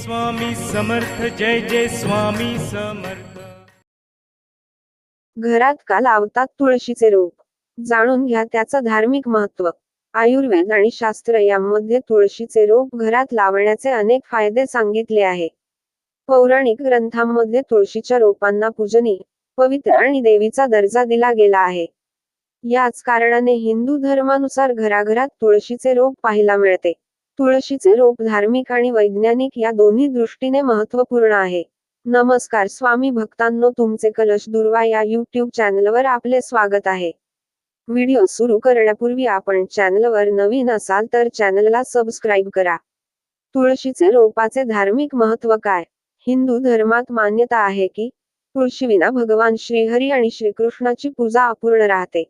स्वामी समर्थ जय जय स्वामी समर्थ. घरात का लावतात तुळशीचे रोप. जाणून घ्या त्याचं धार्मिक महत्त्व आयुर्वेद आणि शास्त्र यामध्ये तुळशीचे रोप घरात लावण्याचे अनेक फायदे सांगितले आहे. पौराणिक ग्रंथांमध्ये तुळशीच्या रोपांना पूजनी पवित्र आणि देवीचा दर्जा दिला गेला आहे. याच कारणाने हिंदू धर्मानुसार घराघरात तुळशीचे रोप पाहायला मिळते. तुळशीचे रोप धार्मिक आणि वैज्ञानिक या दोन्ही दृष्टीने महत्त्वपूर्ण आहे. नमस्कार स्वामी भक्तांनो तुमचे कलश दुर्वा या युट्यूब चॅनलवर आपले स्वागत आहे. व्हिडिओ सुरू करण्यापूर्वी आपण चॅनलवर नवीन असाल तर चॅनलला सबस्क्राईब करा. तुळशीचे रोपाचे धार्मिक महत्त्व काय? हिंदू धर्मात मान्यता आहे की तुळशीविना भगवान श्रीहरी आणि श्रीकृष्णाची पूजा अपूर्ण राहते.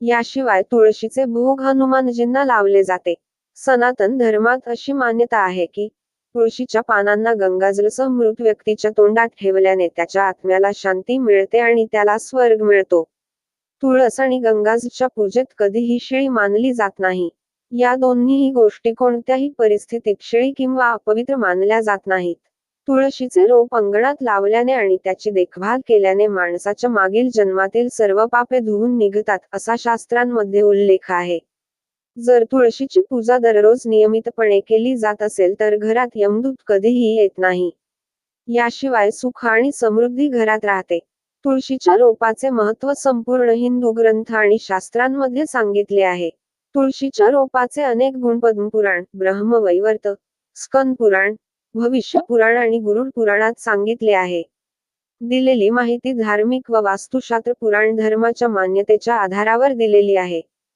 याशिवाय तुळशीचे भोग हनुमानजींना लावले जाते. सनातन धर्मात अशी मान्यता आहे की तुळशीच्या पानांना गंगाजलसह मृत व्यक्तीच्या तोंडात ठेवल्याने त्याच्या आत्म्याला शांती मिळते आणि त्याला स्वर्ग मिळतो. तुळस आणि गंगाजच्या पूजेत कधीही शिळी मानली जात नाही. या दोन्हीही गोष्टी कोणत्याही परिस्थितीत शिळी किंवा अपवित्र मानल्या जात नाहीत. तुळशीचे रोप अंगणात लावल्याने आणि त्याची देखभाल केल्याने माणसाच्या मागील जन्मातील सर्व पापे धुवून निघतात असा शास्त्रांमध्ये उल्लेख आहे. जर तुळशीची पूजा दररोज नियमितपणे केली जात असेल तर घरात यमदूत कधीही येत नाही. याशिवाय सुख आणि समृद्धी घरात राहते. तुळशीच्या रोपाचे महत्त्व संपूर्ण हिंदू ग्रंथ आणि शास्त्रांमध्ये सांगितले आहे. तुळशीच्या रोपाचे अनेक गुण पद्मपुराण ब्रह्मवैवर्त स्कंद पुराण भविष्य पुराण आणि गुरुड पुराणात सांगितले आहे. दिलेली माहिती धार्मिक व वास्तुशास्त्र पुराण धर्माच्या मान्यतेच्या आधारावर दिलेली आहे.